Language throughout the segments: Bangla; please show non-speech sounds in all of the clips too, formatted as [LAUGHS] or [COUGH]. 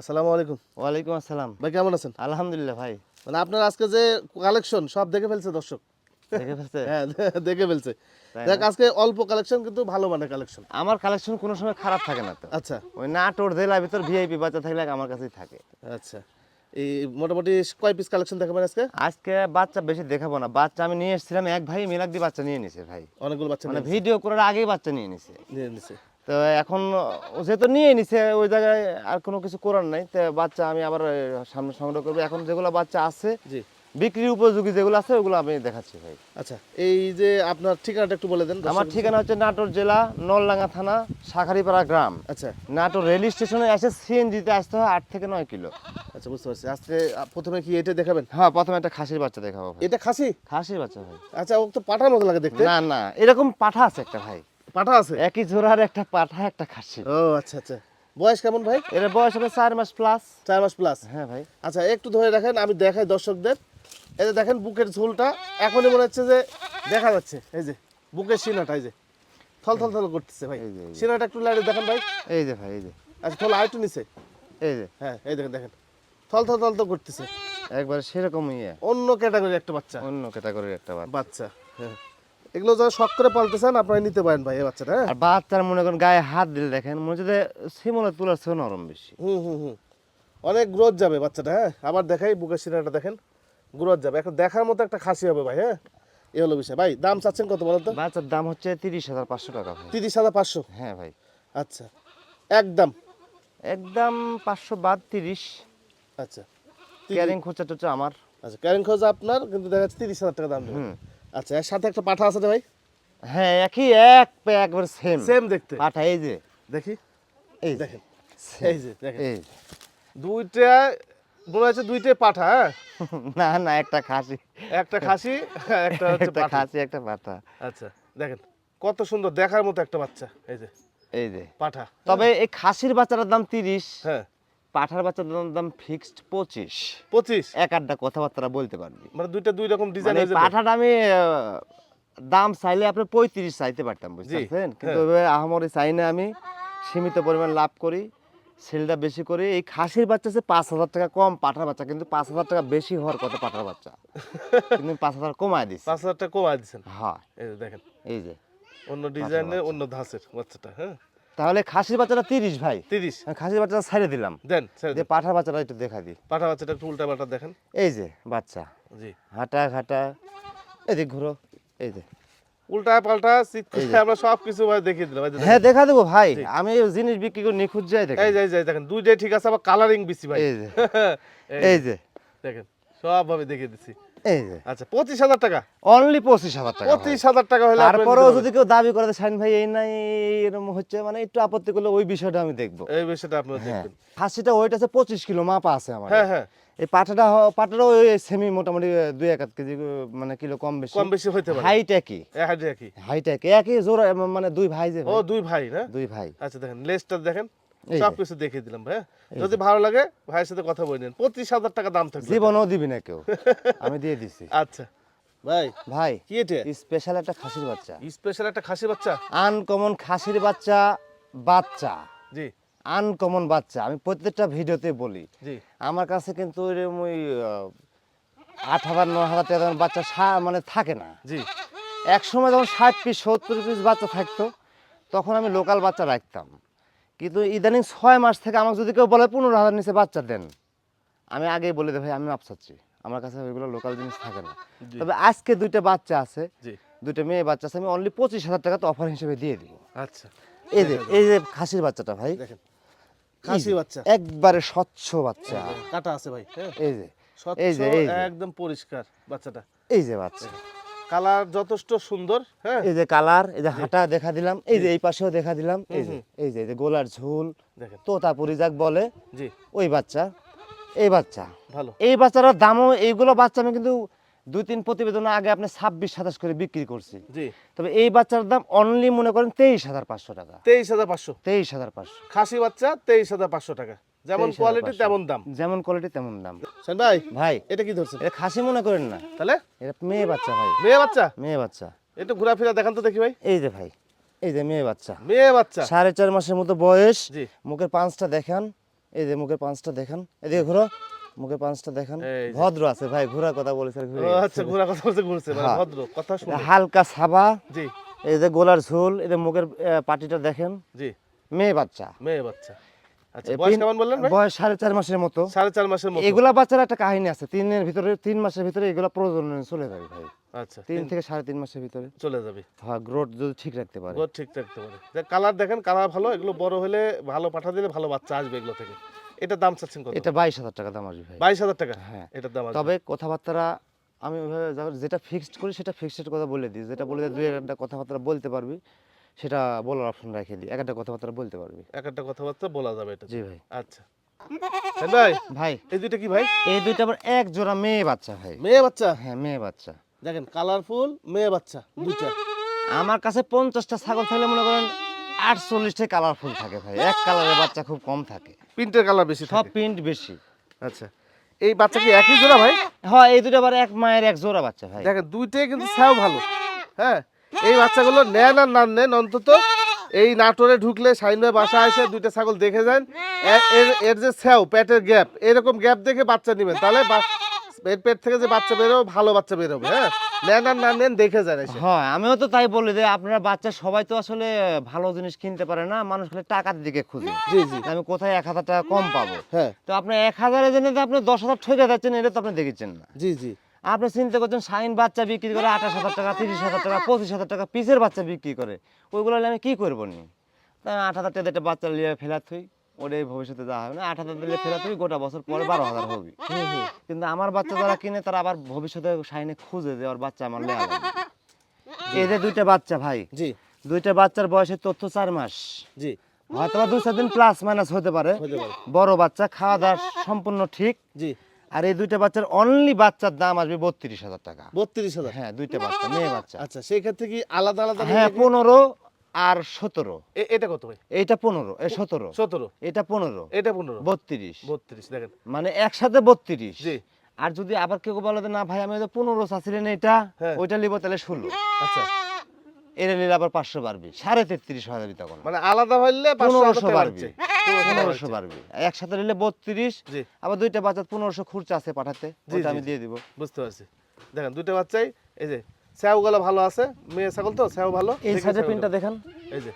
আসসালামু আলাইকুম। ওয়ালাইকুম আসসালাম। ভাই কেমন আছেন? আলহামদুলিল্লাহ ভাই। মানে আপনার আজকে যে কালেকশন সব দেখে ফেলছে দর্শক। দেখে ফেলছে? হ্যাঁ [LAUGHS] দেখে ফেলছে। দেখ আজকে অল্প কালেকশন কিন্তু ভালো মানের কালেকশন আমার কালেকশন কোনো সময় খারাপ থাকে না তো। আচ্ছা। ওই নাটোর জেলার ভিতর ভিআইপি বাচ্চা থাকলে আমার কাছেই থাকে। আচ্ছা। এই মোটামুটি কয় পিস কালেকশন দেখাবেন আজকে? আজকে বাচ্চা বেশি দেখাবো না। বাচ্চা আমি নিয়ে এসেছিলাম এক ভাই মিলাক দিয়ে বাচ্চা নিয়ে নিছে ভাই। অনেকগুলো বাচ্চা মানে ভিডিও করার আগেই বাচ্চা নিয়ে নিছে। নিয়ে নিছে। তো এখন ও যেহেতু নিয়ে নিছে ওই জায়গায় আর কোনো কিছু করার নাই। তো বাচ্চা আমি আবার সামনে সংগ্রহ করব। এখন যেগুলো বাচ্চা আছে জি। বিক্রির উপযোগী যেগুলো আছে ওগুলো আমি দেখাচ্ছি ভাই। আচ্ছা এই যে আপনার ঠিকানাটা একটু বলে দেন আমার ঠিকানা হচ্ছে নাটোর জেলা নলডাঙ্গা থানা শাখারিপাড়া গ্রাম। আচ্ছা। নাটোর রেল স্টেশনে এসে সিএনজিতে আসতে হয় আট থেকে নয় কিলো। আচ্ছা বুঝতে পারছি। আজকে প্রথমে কি এটা দেখাবেন? হ্যাঁ প্রথমে একটা খাসির বাচ্চা দেখাবো এটা খাসি? খাসির বাচ্চা ভাই। আচ্ছা ও তো পাঠার মতো লাগে দেখতে। না না এরকম পাঠা আছে একটা ভাই। পাঠা আছে? একই জোড়ার একটা পাঠা একটা খাসি। ও আচ্ছা আচ্ছা। বয়স কেমন ভাই? এর বয়স হবে চার মাস প্লাস চার মাস প্লাস হ্যাঁ ভাই। আচ্ছা একটু ধরে রাখেন আমি দেখাই দর্শকদের। এই যে দেখেন বুকের ঝোলটা এখনই মনে হচ্ছে যে দেখা যাচ্ছে। এই যে বুকের সিনাটা এই যে। থল থল থল করতেছে ভাই। সিনাটা একটু লাইটে দেখেন ভাই। এই যে ভাই এই যে। আচ্ছা থল আরেকটু নিচে। এই যে। হ্যাঁ এই দেখেন দেখেন। থল থল থল তো করতেছে। একবার সেরকম ইয়ে। অন্য ক্যাটাগরির একটা বাচ্চা। অন্য ক্যাটাগরির একটা বাচ্চা। বাচ্চা হ্যাঁ। এগুলো যারা শখ করে পালতে চান আপনারা নিতে পারেন ভাই এই বাচ্চাটা হ্যাঁ? আর বাচ্চার মনে করেন গায়ে হাত দিলে দেখেন মনে হচ্ছে যে সিমলে তুলার চেয়েও নরম বেশি। হুম হুম হুম। অনেক গ্রোথ যাবে বাচ্চাটা হ্যাঁ? আবার দেখাই বুকের সিনাটা দেখেন গ্রোথ যাবে। এখন দেখার মতো একটা খাসি হবে ভাই হ্যাঁ? এ হলো বিষয়। ভাই দাম চাচ্ছেন কত বলেন তো? বাচ্চার দাম হচ্ছে তিরিশ হাজার পাঁচশো টাকা ভাই। তিরিশ হাজার পাঁচশো? হ্যাঁ ভাই। আচ্ছা। একদম? একদম পাঁচশো বাদ তিরিশ আচ্ছা ক্যারিং খোঁচা টোচা আমার। আচ্ছা ক্যারিং খোঁজ আপনার কিন্তু দেখা যাচ্ছে তিরিশ হাজার টাকা দাম হুম। আচ্ছা এর সাথে একটা পাঠা আছে না ভাই? হ্যাঁ একই এক একবার সেম সেম দেখতে। পাঠা এই যে। দেখি? এই দেখেন। এই যে দেখেন। এই। দুইটা মনে হচ্ছে দুইটাই পাঠা হ্যাঁ? [LAUGHS] না না একটা খাসি। একটা খাসি একটা একটা খাসি একটা পাঠা। আচ্ছা দেখেন কত সুন্দর দেখার মতো একটা বাচ্চা এই যে। এই যে। পাঠা। তবে এই খাসির বাচ্চাটার দাম তিরিশ। হ্যাঁ। পাঠার বাচ্চার দাম ফিক্সড পঁচিশ। পঁচিশ? এক আড্ডা কথাবার্তা বলতে পারবি। মানে দুইটা দুই রকম ডিজাইন মানে হয়ে পাঠাটা আমি দাম চাইলে আপনি পঁয়ত্রিশ চাইতে পারতাম বুঝতে জি, কিন্তু হ্যাঁ। আহামরি চাই না আমি সীমিত পরিমাণ লাভ করি সেলটা বেশি করি। এই খাসির বাচ্চা যে পাঁচ হাজার টাকা কম পাঠার বাচ্চা কিন্তু পাঁচ হাজার টাকা বেশি হওয়ার কথা পাঠার বাচ্চা। [LAUGHS] কিন্তু পাঁচ হাজার কমায় দিচ্ছি পাঁচ হাজার টাকা কমায় দিচ্ছেন হ্যাঁ। এই যে দেখেন। এই যে। অন্য ডিজাইনের অন্য ধাঁচের বাচ্চাটা হ্যাঁ? তাহলে খাসির বাচ্চাটা তিরিশ ভাই। তিরিশ। খাসির বাচ্চাটা ছেড়ে দিলাম। দেন যে। পাঠার বাচ্চাটা একটু দেখা দিই। পাঠা বাচ্চাটা একটু উল্টা পাল্টা দেখেন। এই যে বাচ্চা। জি। হাঁটা ঘাটা। এদিক ঘুরো। এই যে। উল্টা পাল্টা আমরা সব কিছু ভাই দেখিয়ে দিলাম। হ্যাঁ দেখা দেবো ভাই। আমি জিনিস বিক্রি করে নিখুঁত যাই দেখেন। এই যে এই যে দেখেন। দুইটাই ঠিক আছে আবার কালারিং বেশি ভাই। এই যে। [LAUGHS] এই এই যে। দেখেন সব ভাবে দেখিয়ে দিচ্ছি। এই যে। আচ্ছা পঁচিশ হাজার টাকা? অনলি পঁচিশ হাজার টাকা পঁচিশ হাজার টাকা হলে তারপরেও যদি কেউ দাবি করে শাহিন ভাই এই নাই এরকম হচ্ছে মানে একটু আপত্তি করলে ওই বিষয়টা আমি দেখব। এই বিষয়টা আপনারা হ্যাঁ। দেখবেন। খাসিটা ওইটা আছে পঁচিশ কিলো মাপা আছে আমার হ্যাঁ হ্যাঁ। এই পাঠাটা হ- পাঠাটাও ওই সেমি মোটামুটি দুই এক আধ কেজি মানে কিলো কম বেশি। কম বেশি হইতে পারে। হাইট একই। এক হাজার একই। হাইট একই। একই জোর মানে দুই ভাই যে ও দুই ভাই না? দুই ভাই। আচ্ছা দেখেন লেজটা দেখেন। এই যে। সব কিছু দেখিয়ে দিলাম ভাই যদি ভালো লাগে ভাইয়ের সাথে কথা বলে নিন। পঁচিশ হাজার টাকা দাম থাকবে। জীবনও দিবি না কেউ। [LAUGHS] আমি দিয়ে দিছি। আচ্ছা। ভাই ভাই কি এটা? স্পেশাল একটা খাসির বাচ্চা। স্পেশাল একটা খাসি বাচ্চা? আনকমন খাসির বাচ্চা বাচ্চা। জি। আনকমন বাচ্চা। আমি প্রত্যেকটা ভিডিওতে বলি। জি। আমার কাছে কিন্তু এরকম ওই আট হাজার ন হাজার টাকা দামের বাচ্চা মানে থাকে না। জি। এক সময় যখন ষাট পিস সত্তর পিস বাচ্চা থাকতো তখন আমি লোকাল বাচ্চা রাখতাম। কিন্তু ইদানিং ছয় মাস থেকে আমাকে যদি কেউ বলে পনেরো হাজার নিচে বাচ্চা দেন। আমি আগেই বলে দেয় ভাই আমি আপসাচ্ছি আমার কাছে ওইগুলো লোকাল জিনিস থাকে না। তবে আজকে দুইটা বাচ্চা আছে দুইটা মেয়ে বাচ্চা আছে আমি অনলি পঁচিশ হাজার টাকা তো অফার হিসেবে দিয়ে দিব। আচ্ছা। এই যে এই যে খাসির বাচ্চাটা ভাই। খাসি বাচ্চা। একবারে স্বচ্ছ বাচ্চা। কাটা আছে ভাই হ্যাঁ। এই এই যে, এই যে। একদম পরিষ্কার বাচ্চাটা। এই যে বাচ্চা। কালার যথেষ্ট সুন্দর হ্যাঁ? এই যে কালার এই যে হাঁটা দেখা দিলাম এই যে এই পাশেও দেখা দিলাম এই যে এই যে এই যে গোলার ঝুল দেখেন। তোতাপুরি যাক বলে জি। ওই বাচ্চা এই বাচ্চা। ভালো। এই বাচ্চাটার দামও এইগুলো বাচ্চা আমি কিন্তু দুই তিন প্রতিবেদন আগে আপনি ছাব্বিশ সাতাশ করে বিক্রি করছি। জি। তবে এই বাচ্চার দাম অনলি মনে করেন তেইশ হাজার পাঁচশো টাকা। তেইশ হাজার পাঁচশো। তেইশ হাজার পাঁচশো। খাসি বাচ্চা তেইশ হাজার পাঁচশো টাকা। যেমন কোয়ালিটি তেমন দাম। যেমন কোয়ালিটি তেমন দাম। সেন ভাই ভাই এটা কি ধরছেন? এটা খাসি মনে করেন না। তাহলে? এটা মেয়ে বাচ্চা ভাই। মেয়ে বাচ্চা? মেয়ে বাচ্চা। একটু ঘোরাফেরা দেখান তো দেখি ভাই। এই যে ভাই এই যে মেয়ে বাচ্চা। মেয়ে বাচ্চা। সাড়ে চার মাসের মতো বয়স। মুখের পাঁচটা দেখান। এই যে মুখের পাঁচটা দেখেন। এদিকে ঘোরো। মুখের পাঁচটা দেখেন। ভদ্র আছে ভাই ঘোরা কথা বলেছে। আচ্ছা ঘোরা কথা বলছে ঘুরছে মানে হ্যাঁ। ভদ্র কথা শুনে। হালকা সাবা। জি। এই যে গোলার ঝোল এই যে মুখের পাটিটা দেখেন। জি। মেয়ে বাচ্চা। মেয়ে বাচ্চা। বয়স তিন- কেমন বললেন ভাই? বয়স সাড়ে চার মাসের মতো। সাড়ে চার মাসের মতো। এগুলা বাচ্চার একটা কাহিনী আছে। তিনের ভিতরে তিন মাসের ভিতরে এগুলা প্রজনন চলে যাবে ভাই। আচ্ছা তিন থেকে সাড়ে তিন মাসের ভিতরে। চলে যাবে। হ্যাঁ গ্রোথ যদি ঠিক রাখতে পারে। গোদ ঠিক থাকতে পারে। কালার দেখেন কালার ভালো এগুলো বড় হলে ভালো পাঠা দিলে ভালো বাচ্চা আসবে এগুলো থেকে। এটা দাম চাচ্ছেন কত? এটা বাইশ হাজার টাকা দাম আসবে ভাই। বাইশ হাজার টাকা? হ্যাঁ। এটার দাম তবে কথাবার্তা আমি ওইভাবে যেটা ফিক্সড করি সেটা ফিক্সড কথা বলে দিই। যেটা বলে দিই দুই একটা কথাবার্তা বলতে পারবি। সেটা বলার অপশন রেখে দিই। এক একটা কথাবার্তা বলতে পারবি। এক একটা কথাবার্তা বলা যাবে এটা জি ভাই। আচ্ছা। ভাই ভাই। এই দুইটা কি ভাই? এই দুইটা আবার এক জোড়া মেয়ে বাচ্চা ভাই। মেয়ে বাচ্চা? হ্যাঁ মেয়ে বাচ্চা। দেখেন কালারফুল মেয়ে বাচ্চা দুইটা। আমার কাছে পঞ্চাশটা ছাগল থাকলে মনে করেন আটচল্লিশটা কালারফুল থাকে ভাই। এক কালারের বাচ্চা খুব কম থাকে। প্রিন্টের কালার বেশি সব প্রিন্ট বেশি। আচ্ছা। এই বাচ্চা কি একই জোড়া ভাই? হ্যাঁ এই দুটো আবার এক মায়ের এক জোড়া বাচ্চা ভাই। দেখেন দুইটাই কিন্তু স্যাও ভালো। হ্যাঁ এই বাচ্চাগুলো নেন আর না নেন অন্তত। এই নাটোরে ঢুকলে সাইন ভাই বাসা এসে দুইটা ছাগল দেখে যান। এর এর যে স্যাও পেটের গ্যাপ এরকম গ্যাপ দেখে বাচ্চা নেবেন। তাহলে এর পেট থেকে যে বাচ্চা বেরোবে ভালো বাচ্চা বেরোবে হ্যাঁ? নেন আর না নেন দেখে যান হ্যাঁ আমিও তো তাই বলি যে আপনারা বাচ্চা সবাই তো আসলে ভালো জিনিস কিনতে পারে না মানুষ খালি টাকার দিকে খুঁজে। জি জি। আমি কোথায় এক হাজার টাকা কম পাবো। হ্যাঁ। তো আপনি এক হাজারের জন্য আপনি দশ হাজার ঠকে যাচ্ছেন এটা তো আপনি দেখেছেন না। জি জি। আপনি চিন্তা করছেন সাইন বাচ্চা বিক্রি করে আঠাশ হাজার টাকা তিরিশ হাজার টাকা পঁচিশ হাজার টাকা পিসের বাচ্চা বিক্রি করে ওইগুলো আমি কি করব নি? তাই আট হাজার টাকা একটা বাচ্চা নিয়ে ফেলা থুই ওটাই ভবিষ্যতে যাওয়া হবে না। আট হাজার দিলে ফেরা থুই গোটা বছর পরে বারো হাজার হবে। কিন্তু আমার বাচ্চা যারা কিনে তারা আবার ভবিষ্যতে সাইনে খুঁজে যে ওর বাচ্চা আমার লাগবে। এই যে দুইটা বাচ্চা ভাই জি। দুইটা বাচ্চার বয়সের তথ্য চার মাস। জি। হয়তো দু চার দিন প্লাস মাইনাস হতে পারে। হতে পারে। বড় বাচ্চা খাওয়া দাওয়া সম্পূর্ণ ঠিক। জি। আর এই দুইটা বাচ্চার অনলি বাচ্চার দাম আসবে বত্রিশ হাজার টাকা। বত্রিশ হাজার? হ্যাঁ দুইটা বাচ্চা মেয়ে বাচ্চা। আচ্ছা সেই ক্ষেত্রে কি আলাদা আলাদা হ্যাঁ পনেরো আর সতেরো। এটা কত ভাই? এইটা পনেরো এই সতেরো। সতেরো। এটা পনেরো। এটা পনেরো। বত্রিশ। বত্রিশ দেখেন। মানে একসাথে বত্রিশ। জি। আর যদি আবার কেউ বলে না ভাই আমি পনেরো চাচ্ছিলেন এটা হ্যাঁ। ওইটা নিবো তাহলে ষোলো। আচ্ছা। এটা নিলে আবার পাঁচশো বাড়বে সাড়ে তেত্রিশ হাজার তখন মানে আলাদা হইলে পনেরোশো বাড়বে। পনেরোশো বাড়বে একসাথে নিলে বত্রিশ আবার দুইটা বাচ্চা পনেরোশো খুরচা আছে পাঠাতে আমি দিয়ে দিব। বুঝতে পারছি। দেখেন দুটো বাচ্চাই এই যে স্যাওগুলো ভালো আছে মেয়ে ছাগল তো স্যাও ভালো এই সাইডে। পিনটা দেখেন। এই যে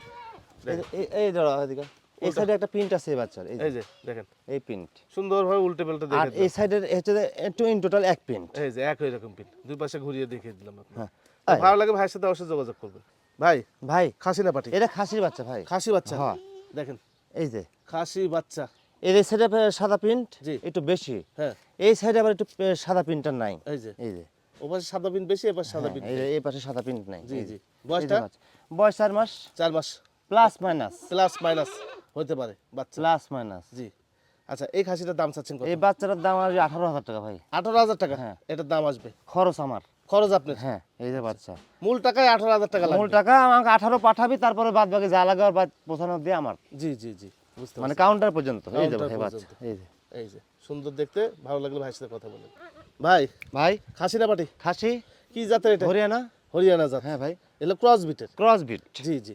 এই এদিকে এই সাইডে একটা প্রিন্ট আছে এই বাচ্চার এই যে, দেখেন। এই প্রিন্ট সুন্দরভাবে উল্টে পাল্টে আর এই। সাইডের হচ্ছে একটু ইন টোটাল এক প্রিন্ট এই যে একই রকম পিন দুই পাশে ঘুরিয়ে দেখিয়ে দিলাম আপনাকে। হ্যাঁ। ভালো লাগে ভাইয়ের সাথে অবশ্যই যোগাযোগ করবেন। ভাই ভাই খাসি না পাটি? এটা খাসির বাচ্চা ভাই। খাসি বাচ্চা? হ্যাঁ। দেখেন। এই যে। খাসি বাচ্চা। এই যে সাইডে সাদা প্রিন্ট। একটু বেশি। হ্যাঁ। এই সাইডে আবার একটু সাদা প্রিন্টটা নাই। এই যে। এই যে। ও পাশে সাদা পিন বেশি এবার সাদা হ্যাঁ, এই যে এই পাশে সাদা প্রিন্ট নাই। জি, জি। বয়সটা? এই। বয়স চার মাস? চার মাস। Plus minus. প্লাস মাইনাস হতে পারে বাচ্চা। Plus minus. জি। আচ্ছা এই খাসিটার দাম চাচ্ছেন এই বাচ্চাটার দাম আসবে আঠারো হাজার টাকা ভাই। আঠারো হাজার টাকা? হ্যাঁ। এটার দাম আসবে? খরচ আমার। খরচ আপনার? হ্যাঁ এই যে বাচ্চা। মূল টাকায় আঠারো হাজার টাকা মূল টাকা আমাকে আঠারো পাঠাবি তারপরে বাদ বাকি যা লাগে আর পৌঁছানো দিয়ে আমার। জি জি জি বুঝতে মানে কাউন্টার পর্যন্ত। এই যে ভাই বাচ্চা। এই যে। এই যে সুন্দর দেখতে ভালো লাগলে ভাইয়ের সাথে কথা বলেন। ভাই ভাই? খাসি না পাটি খাসি? কি জাতের এটা? হরিয়ানা? হরিয়ানা জাত। হ্যাঁ ভাই। এগুলো ক্রস বিটের ক্রস বিট জি জি।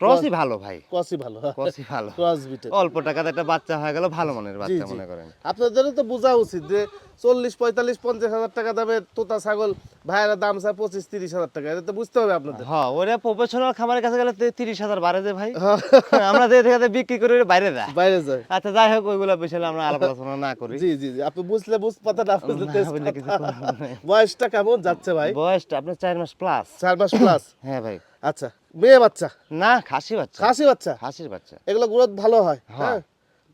ক্রসই ভালো ভাই। ক্রসই ভালো। ক্রসই ভালো। ক্রস বিটের অল্প টাকাতে একটা বাচ্চা হয়ে গেল ভালো মনের বাচ্চা মনে করেন। আপনাদেরও তো বোঝা উচিত যে চল্লিশ পঁয়তাল্লিশ পঞ্চাশ হাজার টাকা দামের তোতা ছাগল ভাইয়েরা দাম চায় পঁচিশ তিরিশ হাজার টাকা। এটা তো বুঝতে হবে আপনাদের। হ্যাঁ ওরা প্রফেশনাল খামারের কাছে গেলে তিরিশ হাজার বাড়ে যে ভাই। [LAUGHS] আমরা যে বিক্রি করে বাইরে দেয় বাইরে যায়। আচ্ছা যাই হোক ওইগুলো বিষয়ে আমরা আলাপ আলোচনা না করি। জি জি জি। আপনি বুঝলে বুঝ পাতা না। [LAUGHS] বয়সটা কেমন যাচ্ছে ভাই? বয়সটা আপনার চার মাস প্লাস চার মাস প্লাস [LAUGHS] হ্যাঁ ভাই। আচ্ছা মেয়ে বাচ্চা? না খাসি বাচ্চা। খাসি বাচ্চা? খাসির বাচ্চা। এগুলো গ্রোথ ভালো হয়। হ্যাঁ।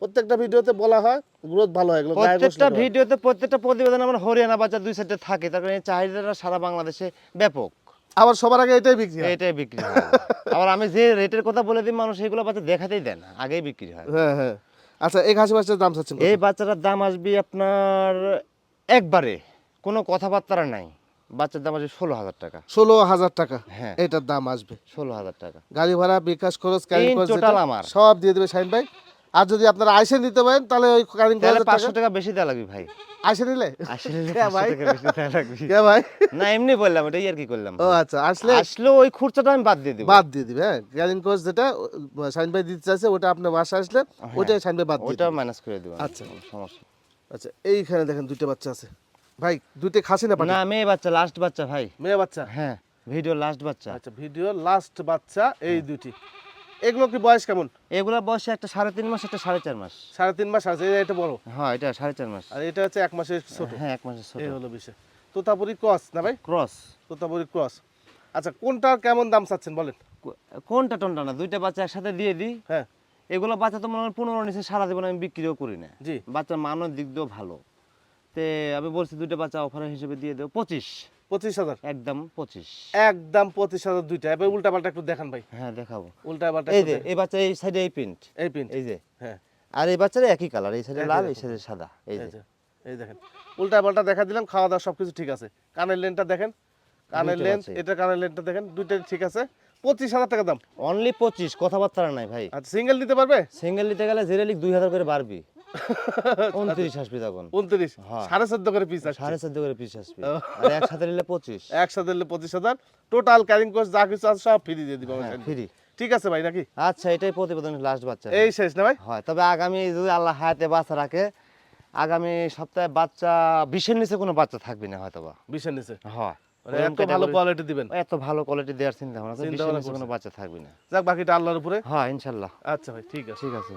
প্রত্যেকটা ভিডিওতে বলা হয় গ্রোথ ভালো হয় এগুলো প্রত্যেকটা ভিডিওতে প্রত্যেকটা প্রতিবেদন আমার হরিয়ানা বাচ্চা দুই সাইডে থাকে তার কারণে চাহিদাটা সারা বাংলাদেশে ব্যাপক। আবার সবার আগে এটাই বিক্রি হয়। এটাই বিক্রি হয়। আবার আমি যে রেটের কথা বলে দিই মানুষ এগুলো বাচ্চা দেখাতেই দেয় না আগেই বিক্রি হয়। হ্যাঁ হ্যাঁ। আচ্ছা এই খাসি বাচ্চার দাম চাচ্ছেন এই বাচ্চাটার দাম আসবে আপনার একবারে কোনো কথাবার্তা নাই। বাচ্চার দাম আসবে ষোলো হাজার টাকা। ষোলো হাজার টাকা হ্যাঁ। এটার দাম আসবে। ষোলো হাজার টাকা। গাড়ি ভাড়া বিকাশ খরচ total আমার। সব দিয়ে দেবে শাহিন ভাই। আর যদি আপনারা আইসে নিতে পারেন তাহলে ওই কারিং তাহলে পাঁচশো টাকা বেশি দেওয়া লাগবে ভাই। আইসে নিলে? আসলে ভাই? টাকা বেশি দেওয়া লাগবে। কে ভাই? না এমনি বললাম এটাই আর কি করলাম। ও আচ্ছা আসলে আসলে ওই খুরচাটা আমি বাদ দিয়ে দিব। বাদ দিয়ে দিবে হ্যাঁ। গ্যালিন কোচ যেটা সাইন ভাই দিতে চাইছে ওটা আপনার বাসা আসলে ওইটাই সাইন ভাই বাদ দিয়ে দিবে। মাইনাস করে দিব। আচ্ছা। সমস্যা। আচ্ছা এইখানে দেখেন দুইটা বাচ্চা আছে। ভাই দুইটা খাসি না না মেয়ে বাচ্চা লাস্ট বাচ্চা ভাই। মেয়ে বাচ্চা? হ্যাঁ ভিডিও লাস্ট বাচ্চা। আচ্ছা ভিডিও লাস্ট বাচ্চা এই দুটি এগুলো কি বয়স কেমন? এগুলা বয়সে একটা সাড়ে তিন মাস একটা সাড়ে চার মাস। সাড়ে তিন মাস আছে এটা বড়? হ্যাঁ এটা সাড়ে চার মাস। আর এটা হচ্ছে এক মাসের ছোট। হ্যাঁ এক মাসের ছোট। এই হলো বিষয়। তোতাপুরি ক্রস না ভাই? ক্রস। তোতাপুরি ক্রস। আচ্ছা কোনটার কেমন দাম চাচ্ছেন বলেন? কোনটা টনটা না দুইটা বাচ্চা একসাথে দিয়ে দিই। হ্যাঁ। এগুলো বাচ্চা তো মনে হয় পনেরো নিচে সারা জীবন আমি বিক্রিও করি না। জি। বাচ্চার মানের দিক দিয়েও ভালো। তে আমি বলছি দুইটা বাচ্চা অফার হিসেবে দিয়ে দেবো পঁচিশ। পঁচিশ হাজার? একদম পঁচিশ। একদম পঁচিশ হাজার দুইটা। এবার উল্টা পাল্টা একটু দেখান ভাই। হ্যাঁ দেখাবো। উল্টা পাল্টা এই যে এই বাচ্চা এই সাইডে এই প্রিন্ট এই পিন এই যে। হ্যাঁ। আর এই বাচ্চার একই কালার এই সাইডে লাল এই সাইডে সাদা। এই যে। এই দেখেন। উল্টা পাল্টা দেখা দিলাম খাওয়া দাওয়া সবকিছু ঠিক আছে। কানের লেনটা দেখেন। কানের দুইটা লেন এটা কানের লেনটা দেখেন দুইটাই ঠিক আছে। পঁচিশ হাজার টাকা দাম। অনলি পঁচিশ কথাবার্তা নাই ভাই। আচ্ছা সিঙ্গেল নিতে পারবে? সিঙ্গেল নিতে গেলে জেরেলিক দুই হাজার করে বাড়বি। উনত্রিশ আসবি তখন। উনত্রিশ হ্যাঁ। সাড়ে চোদ্দ করে পিস আসছে। সাড়ে চোদ্দ করে পিস আসবি। আর একসাথে নিলে পঁচিশ। একসাথে নিলে পঁচিশ হাজার। টোটাল ক্যারিং কোর্স যা কিছু আছে সব ফ্রি দিয়ে দিব হ্যাঁ ফ্রি ঠিক আছে ভাই নাকি? আচ্ছা এটাই প্রতিবেদন লাস্ট বাচ্চা। এই শেষ না ভাই? হয় তবে আগামী যদি আল্লাহ হায়াতে বাচ্চা রাখে আগামী সপ্তাহে বাচ্চা বিশের নিচে কোনো বাচ্চা থাকবে না হয়তো বা বিশের নিচে? হয়। মানে এত ভালো কোয়ালিটি দিবেন। এত ভালো কোয়ালিটি দেওয়ার চিন্তা ভাবনা কোনো বাচ্চা থাকবে না। যাক বাকিটা আল্লাহর উপরে। হ্যাঁ ইনশাল্লাহ। আচ্ছা ভাই ঠিক আছে। ঠিক আছে